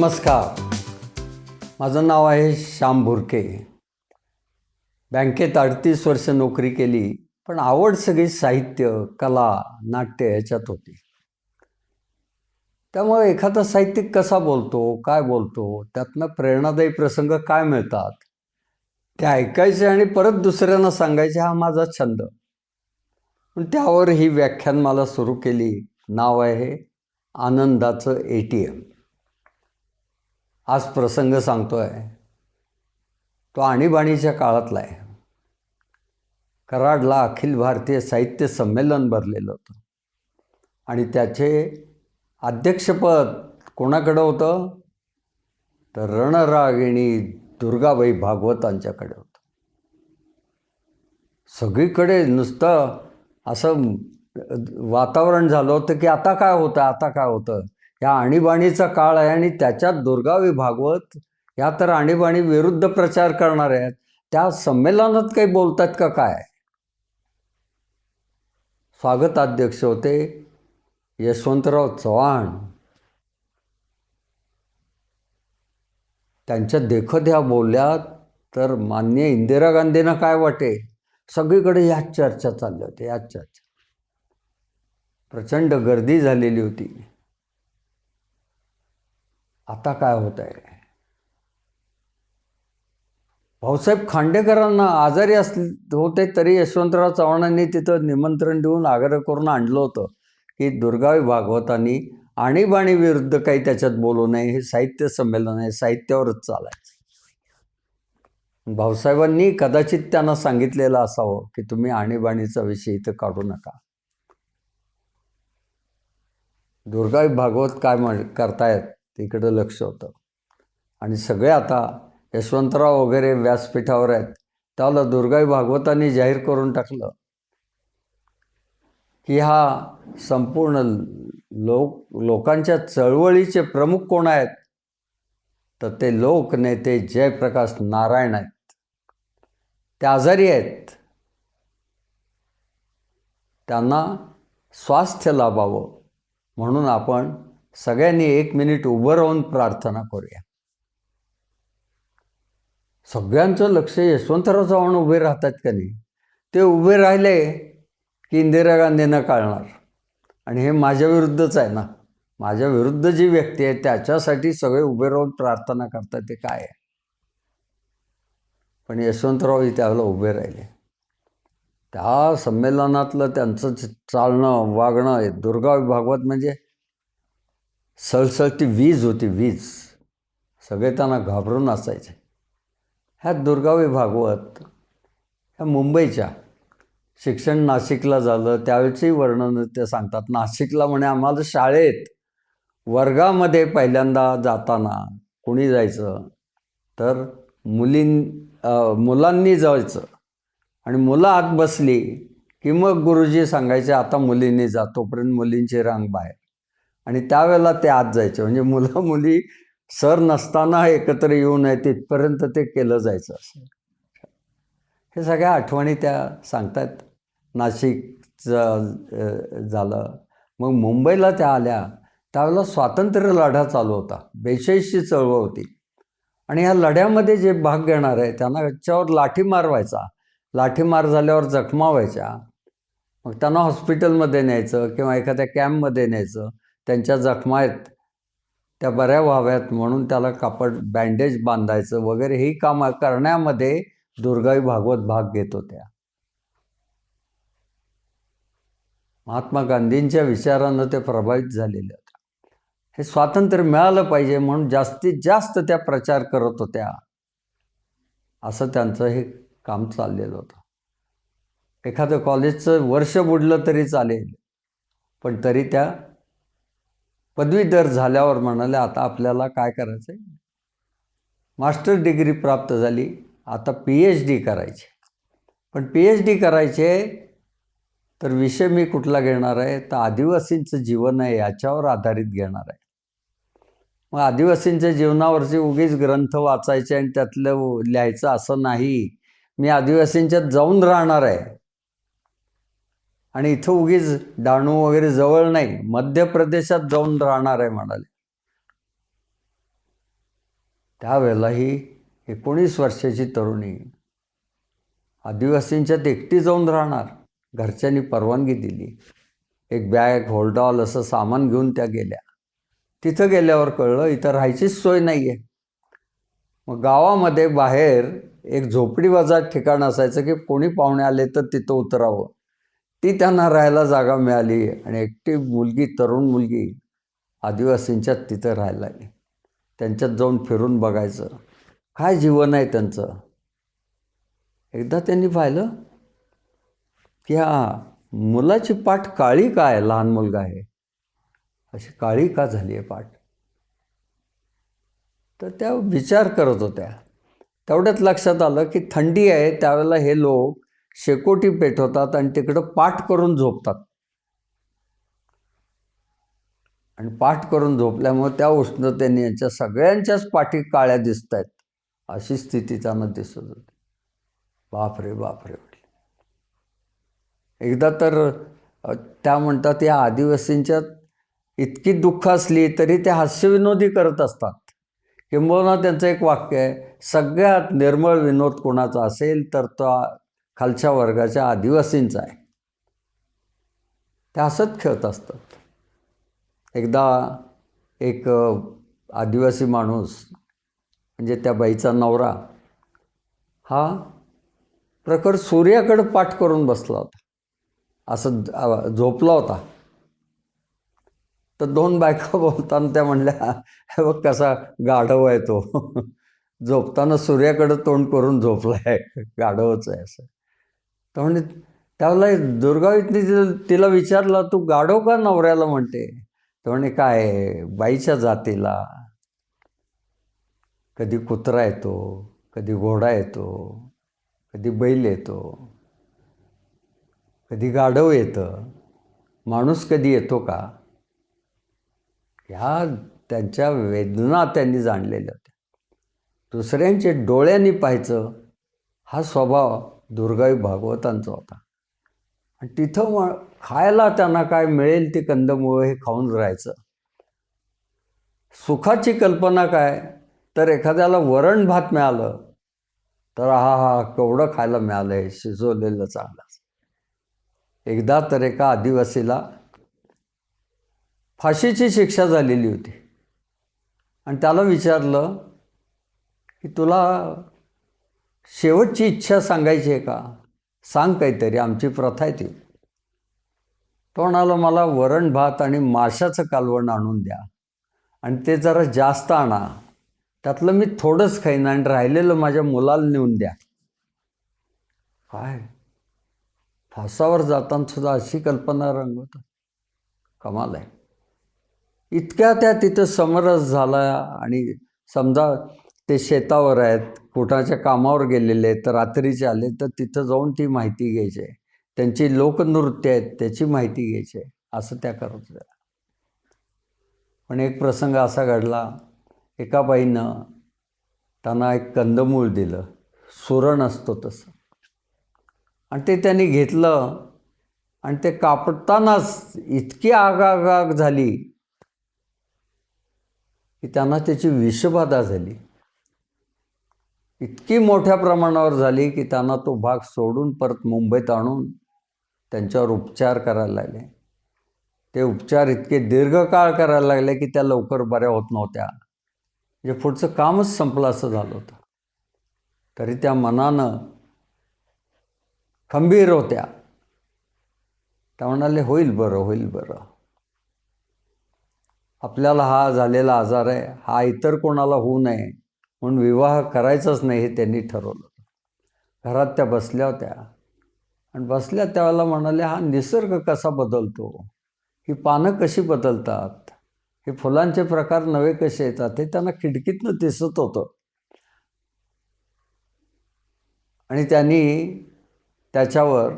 नमस्कार. माझं नाव आहे श्याम भुरके. बँकेत अडतीस वर्ष नोकरी केली पण आवड सगळी साहित्य कला नाट्य ह्याच्यात होती. त्यामुळे एखादा साहित्यिक कसा बोलतो काय बोलतो त्यातनं प्रेरणादायी प्रसंग काय मिळतात ते ऐकायचे आणि परत दुसऱ्यांना सांगायचे हा माझा छंद. पण त्यावर ही व्याख्यान मला सुरू केली. नाव आहे आनंदाचं ए टी एम. आज प्रसंग सांगतोय. तो आणीबाणीच्या काळातला आहे. कराडला अखिल भारतीय साहित्य संमेलन भरलेलं होतं. आणि त्याचे अध्यक्षपद कोणाकडं होतं? तर रणरागिणी दुर्गाबाई भागवतांच्याकडे होतं. सगळीकडे नुसतं असं वातावरण झालं होतं की आता काय होतं आता काय होतं? या आणीबाणीचा काळ आहे आणि त्याच्यात दुर्गावी भागवत या तर आणीबाणी विरुद्ध प्रचार करणार आहेत. त्या संमेलनात काही बोलतात का काय? स्वागताध्यक्ष होते यशवंतराव चव्हाण. त्यांच्या देखत ह्या बोलल्या तर मान्य इंदिरा गांधींना काय वाटे सगळीकडे ह्याच चर्चा चालल्या होत्या ह्याच चर्चा. प्रचंड गर्दी झालेली होती. आता काय होत आहे भाऊसाहेब खांडेकरांना आजारी अस होते तरी यशवंतराव चव्हाणांनी तिथं निमंत्रण देऊन आग्रह करून आणलं होतं की दुर्गावी भागवतांनी आणीबाणी विरुद्ध काही त्याच्यात बोलू नये हे साहित्य संमेलन आहे साहित्यावरच चालायचं. भाऊसाहेबांनी कदाचित त्यांना सांगितलेलं असावं की तुम्ही आणीबाणीचा विषय इथं काढू नका. दुर्गावी भागवत काय म्हण करतायत? तिकडं लक्ष होतं. आणि सगळे आता यशवंतराव वगैरे व्यासपीठावर आहेत. त्याला दुर्गाई भागवतांनी जाहीर करून टाकलं. की हा संपूर्ण लोक लोकांच्या चळवळीचे प्रमुख कोण आहेत? तर ते लोकनेते जयप्रकाश नारायण आहेत. ते आजारी आहेत. त्यांना स्वास्थ्य लाभावं म्हणून आपण सगळ्यांनी एक मिनिट उभं राहून प्रार्थना करूया. सगळ्यांचं लक्ष यशवंतराव चव्हाण उभे राहतात का नाही? ते उभे राहिले की इंदिरा गांधींना कळणार. आणि हे माझ्या विरुद्धच आहे ना? माझ्या विरुद्ध जी व्यक्ती आहे त्याच्यासाठी सगळे उभे राहून प्रार्थना करतात ते काय आहे? पण यशवंतराव त्यावेळेला उभे राहिले. त्या संमेलनातलं त्यांचं चालणं वागणं दुर्गा भागवत म्हणजे सळसळती वीज होती वीज. सगळे त्यांना घाबरून असायचे. ह्या दुर्गावी भागवत ह्या मुंबईच्या शिक्षण नाशिकला झालं त्यावेळेचंही वर्णन ते सांगतात. नाशिकला म्हणे आम्हाला शाळेत वर्गामध्ये पहिल्यांदा जाताना कोणी जायचं? तर मुलीं मुलांनी जायचं. आणि मुलं आत बसली की मग गुरुजी सांगायचे आता मुलींनी जा तोपर्यंत मुलींची रांग बाहेर. आणि त्यावेळेला ते आत जायचे. म्हणजे मुलं मुली सर नसताना एकत्र येऊ नये तिथपर्यंत ते केलं जायचं असं. हे सगळ्या आठवणी त्या सांगतायत. नाशिकचं झालं. मग मुंबईला त्या आल्या. त्यावेळेला स्वातंत्र्य लढा चालू होता. बेचाळीसची चळवळ होती. आणि ह्या लढ्यामध्ये जे भाग घेणार आहे त्यांना याच्यावर लाठीमार व्हायचा लाठीमार झाल्यावर जखमा व्हायच्या. मग त्यांना हॉस्पिटलमध्ये न्यायचं किंवा एखाद्या कॅम्पमध्ये न्यायचं. त्यांच्या जखमा आहेत. त्या बऱ्या व्हाव्यात म्हणून त्याला कापड बँडेज बांधायचं वगैरे ही कामं करण्यामध्ये दुर्गाई भागवत भाग घेत होत्या. महात्मा गांधींच्या विचारानं ते प्रभावित झालेले होते. हे स्वातंत्र्य मिळालं पाहिजे म्हणून जास्तीत जास्त त्या प्रचार करत होत्या. असं त्यांचं हे काम चाललेलं होतं. एखादं कॉलेजचं वर्ष बुडलं तरी चालेल. पण तरी त्या पदवीधर झाल्यावर म्हणाले आता आपल्याला काय करायचं आहे मास्टर डिग्री प्राप्त झाली आता पी एच डी करायची. पण पी एच डी करायचे तर विषय मी कुठला घेणार आहे? तर आदिवासींचं जीवन आहे याच्यावर आधारित घेणार आहे. मग आदिवासींच्या जीवनावरचे उगीच ग्रंथ वाचायचे आणि त्यातलं लिहायचं असं नाही. मी आदिवासींच्यात जाऊन राहणार आहे. आणि इथं उगीच डहाणू वगैरे जवळ नाही मध्य प्रदेशात जाऊन राहणार आहे म्हणाले. त्यावेळेला ही एकोणीस वर्षाची तरुणी आदिवासींच्यात एकटी जाऊन राहणार घरच्यांनी परवानगी दिली. एक बॅग होल्डॉल असं सामान घेऊन त्या गेल्या. तिथं गेल्यावर कळलं इथं राहायचीच सोय नाही आहे मग गावामध्ये बाहेर एक झोपडी बाजार ठिकाण असायचं की कोणी पाहुणे आले तर तिथं उतरावं. ती त्यांना राहायला जागा मिळाली आणि एकटी मुलगी तरुण मुलगी आदिवासींच्यात तिथं राहायला लागली. त्यांच्यात जाऊन फिरून बघायचं. काय जीवन आहे त्यांचं? एकदा त्यांनी पाहिलं की हा मुलाची पाठ काळी काय लहान मुलगा आहे. अशी काळी का झाली आहे पाठ? तर त्या विचार करत होत्या. तेवढ्यात लक्षात आलं की थंडी आहे त्यावेळेला हे लोक शेकोटी पेटवतात आणि तिकडं पाठ करून झोपतात. आणि पाठ करून झोपल्यामुळे त्या उष्णतेने यांच्या सगळ्यांच्याच पाठी काळ्या दिसत आहेत अशी स्थिती त्यांना दिसत होती बापरे बापरे एकदा तर त्या म्हणतात या आदिवासींच्या इतकी दुःख असली तरी ते हास्यविनोदी करत असतात. किंबहुना त्यांचं एक वाक्य आहे सगळ्यात निर्मळ विनोद कोणाचा असेल तर तो खालच्या वर्गाच्या आदिवासींचा आहे. ते हसत खेळत असतात. एकदा एक आदिवासी माणूस म्हणजे त्या बाईचा नवरा हा प्रखर सूर्याकडं पाठ करून बसला होता. असं झोपला होता. तर दोन बायका बोलताना त्या म्हणल्या हे बघ कसा गाढव आहे तो. झोपताना सूर्याकडं तोंड करून झोपला आहे गाढवच आहे असं. तर म्हणजे त्यावेळेला दुर्गावीतनी तिला विचारलं तू गाढव का नवऱ्याला म्हणते? तर म्हणे काय आहे, बाईच्या जातीला. कधी कुत्रा येतो कधी घोडा येतो कधी बैल येतो कधी गाढव येतं. माणूस कधी येतो का? ह्या त्यांच्या वेदना त्यांनी जाणलेल्या होत्या. दुसऱ्यांचे डोळ्यांनी पाहायचं हा स्वभाव दुर्गाई भागवतांचा होता. आणि तिथं मग खायला त्यांना काय मिळेल ते कंदमुळं हे खाऊन राहायचं. सुखाची कल्पना काय? तर एखाद्याला वरण भात मिळालं तर हा हा केवढं खायला मिळालं आहे शिजवलेलं चांगलं. एकदा तर एका आदिवासीला फाशीची शिक्षा झालेली होती. आणि त्याला विचारलं की तुला शेवटची इच्छा सांगायची आहे का? सांग काहीतरी आमची प्रथा आहे ती. तो म्हणाला मला वरण भात आणि माशाचं कालवण आणून द्या. आणि ते जरा जास्त आणा. त्यातलं मी थोडंच खाईन आणि राहिलेलं माझ्या मुलाला नेऊन द्या. काय? फासावर जाताना सुद्धा अशी कल्पना रंगवत. कमाल आहे. इतक्या त्या तिथं समरस झाला आणि समजा ते शेतावर आहेत कुठाच्या कामावर गेलेले आहेत तर रात्रीचे आले तर तिथं जाऊन ती माहिती घ्यायची आहे. त्यांची लोकनृत्य आहेत त्याची माहिती घ्यायची आहे असं त्या करत होत्या. पण एक प्रसंग असा घडला. एका बाईनं त्यांना एक कंदमूळ दिलं. सुरण असतो तसं. आणि ते त्यांनी घेतलं. आणि ते कापडतानाच इतकी आगागाग झाली की त्यांना त्याची विषबाधा झाली. इतकी मोठ्या प्रमाणावर झाली की त्यांना तो भाग सोडून परत मुंबईत आणून त्यांच्यावर उपचार करायला लागले. ते उपचार इतके दीर्घकाळ करायला लागले की त्या लवकर बऱ्या होत नव्हत्या. म्हणजे पुढचं कामच संपलं असं झालं होतं. तरी त्या मनानं खंबीर होत्या. त्या म्हणाले होईल बरं होईल बरं. आपल्याला हा झालेला आजार आहे. हा इतर कोणाला होऊ नये. म्हणून विवाह करायचाच नाही हे त्यांनी ठरवलं. घरात त्या बसल्या होत्या. आणि बसल्या त्यावेळेला म्हणाले हा निसर्ग कसा बदलतो? ही पानं कशी बदलतात? हे फुलांचे प्रकार नवे कसे येतात? हे त्यांना खिडकीतनं दिसत होतं. आणि त्यांनी त्याच्यावर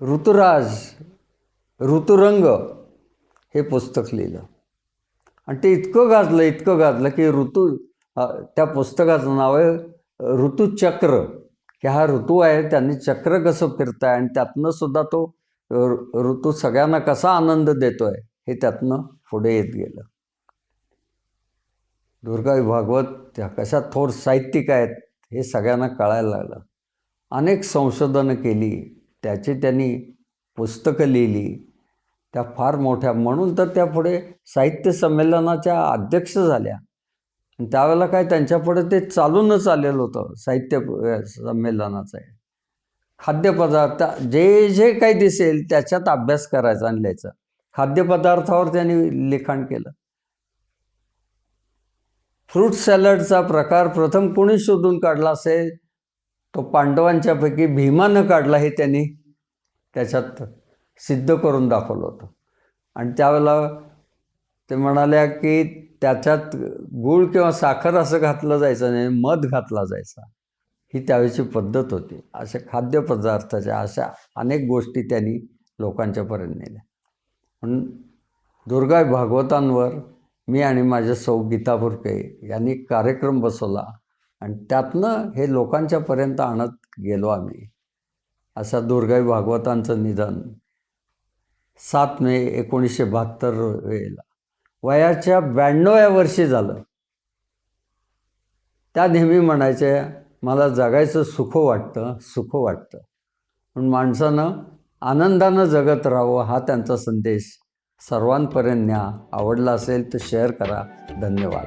ऋतुराज ऋतुरंग हे पुस्तक लिहिलं. आणि ते इतकं गाजलं इतकं गाजलं की ऋतू त्या पुस्तकाचं नाव आहे ऋतुचक्र. की हा ऋतू आहे त्यांनी चक्र कसं फिरताय आणि त्यातनं सुद्धा तो ऋतू सगळ्यांना कसा आनंद देतो आहे हे त्यातनं पुढे येत गेलं. दुर्गाई भागवत त्या कशा थोर साहित्यिक आहेत हे सगळ्यांना कळायला लागलं. अनेक संशोधनं केली त्याची त्यांनी पुस्तकं लिहिली त्या फार मोठ्या म्हणून तर त्या पुढे साहित्य संमेलनाच्या अध्यक्ष झाल्या. आणि त्यावेळेला काय त्यांच्यापुढे ते चालूनच आलेलं होतं साहित्य संमेलनाचं आहे खाद्यपदार्थ जे जे काही दिसेल त्याच्यात अभ्यास करायचा आणि लिहायचा. खाद्यपदार्थावर त्यांनी लिखाण केलं. फ्रूट सॅलडचा प्रकार प्रथम कोणी शोधून काढला असेल? तो पांडवांच्यापैकी भीमानं काढला हे त्यांनी त्याच्यात सिद्ध करून दाखवलं होतं. आणि त्यावेळेला ते म्हणाल्या की त्याच्यात गूळ किंवा साखर असं घातलं जायचं नाही मध घातला जायचा. ही त्यावेळची पद्धत होती. अशा खाद्यपदार्थाच्या अशा अनेक गोष्टी त्यांनी लोकांच्यापर्यंत नेल्या. म्हणून दुर्गा भागवतांवर मी आणि माझे सौ गीता बुरके यांनी कार्यक्रम बसवला आणि त्यातनं हे लोकांच्यापर्यंत आणत गेलो आम्ही. अशा दुर्गाई भागवतांचं निधन सात मे एकोणीसशे बहात्तर वेळेला. वयाच्या ब्याण्णव्या वर्षी झालं. त्या नेहमी म्हणायचे मला जगायचं सुख वाटतं सुख वाटतं. पण माणसानं आनंदानं जगत राहावं हा त्यांचा संदेश सर्वांपर्यंत न्या. आवडला असेल तर शेअर करा. धन्यवाद.